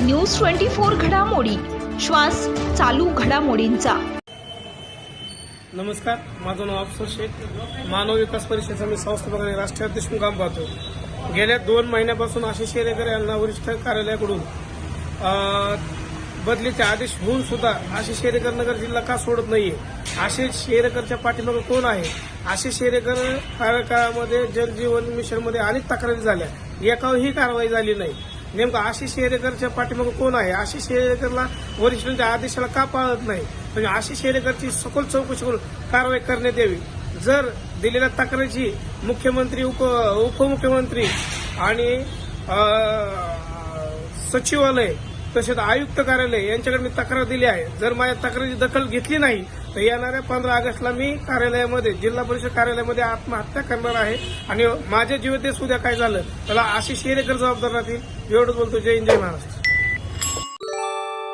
News twenty four घडामोडी. श्वास चालू घडामोडींचा. नमस्कार माझं नाव अफसर शेख. मानव विकास परिषदेचा मी संस्थापक आणि राष्ट्रीय अध्यक्ष काम पाहतो. गेल्या दोन महिन्यापासून आशिष शेरेकर यांना वरिष्ठ कार्यालयाकडून बदलीचे आदेश होऊन सुद्धा आशिष शेरेकर नगर जिल्हा का सोडत नाहीये? आशिष शेरेकरच्या पाठीमागे कोण आहे? आशिष शेरेकर कार्यकाळामध्ये जलजीवन मिशनमध्ये अनेक तक्रारी झाल्या. एकाही कारवाई झाली नाही. नेमकं आशिष शेरेकरच्या पाठीमागं कोण आहे? आशिष शेरेकरला वरिष्ठांच्या आदेशाला का पाळत नाही? म्हणजे आशिष शेरेकरची सखोल चौकशी करून कारवाई करण्यात यावी. जर दिलेल्या तक्रारीची मुख्यमंत्री उप उपमुख्यमंत्री आणि सचिवालय तसेच आयुक्त कार्यालय यांच्याकडे मी तक्रार दिली आहे. जर माझ्या तक्रारीची दखल घेतली नाही तर येणाऱ्या पंधरा ऑगस्टला मी कार्यालयामध्ये जिल्हा परिषद कार्यालयामध्ये आत्महत्या करणार आहे. आणि माझ्या जीवतेस उद्या काय झालं? त्याला आशिष शेरेकर जबाबदार राहतील. एवढंच बोलतो. जय हिंद जय महाराष्ट्र.